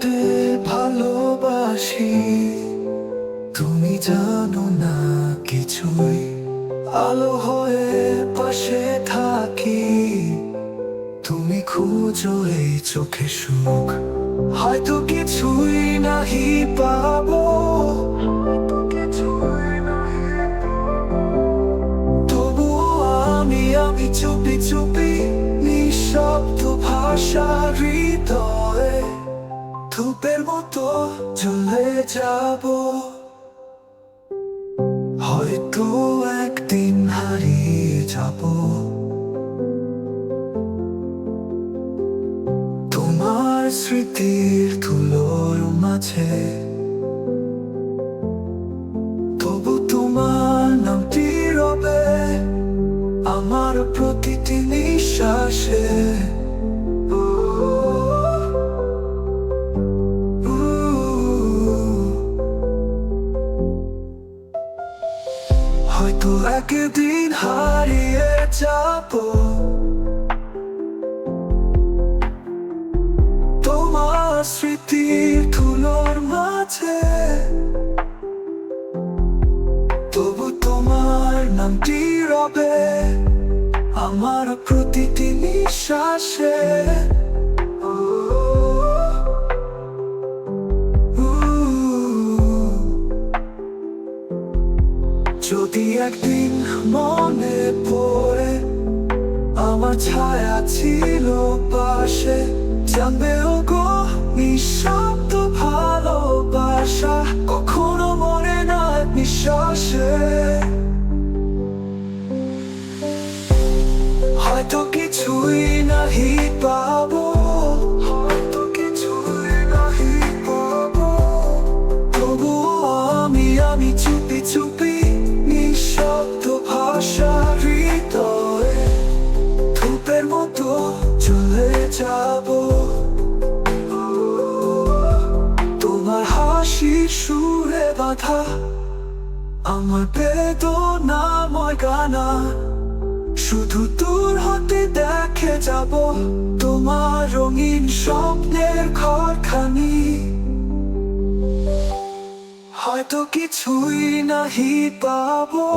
দূর হতে ভালোবাসি। তুমি জানো না কিছুই। আলো হয়ে পাশে থাকি। তুমি খুঁজো এই চোখে সুখ। হয়তো কিছুই নাহি পাবো। তবুও আমি আমি চুপি চুপি নিঃশব্দ ভাষা হৃদয়ে। ধূপের মতো চলে যাব। হয়তো একদিন হারিয়ে যাব। তোমার স্মৃতির ধুলোর মাঝে। তবু তোমার নামটি রবে আমার প্রতিটি নিঃশ্বাসে। হয়তো একদিন হারিয়ে যাব। তোমার স্মৃতির ধুলোর মাঝে। তবু তোমার নামটি রবে আমার প্রতিটি নিঃশ্বাসে। যদি একদিন মনে পড়ে, আমার ছায়া ছিল পাশে। ও গো, নিঃশব্দ ভালোবাসা কখনো মনে না নিঃশ্বাসে। হয়তো কিছুই নাহি পাবো চলে যাব। তোমার হাসির সুরে বাধা, আমার বেদনাময় গানা। শুধু দূর হতে দেখে যাব, তোমার রঙিন স্বপ্নের ঘরখানি হয়তো কিছুই নাহি পাবো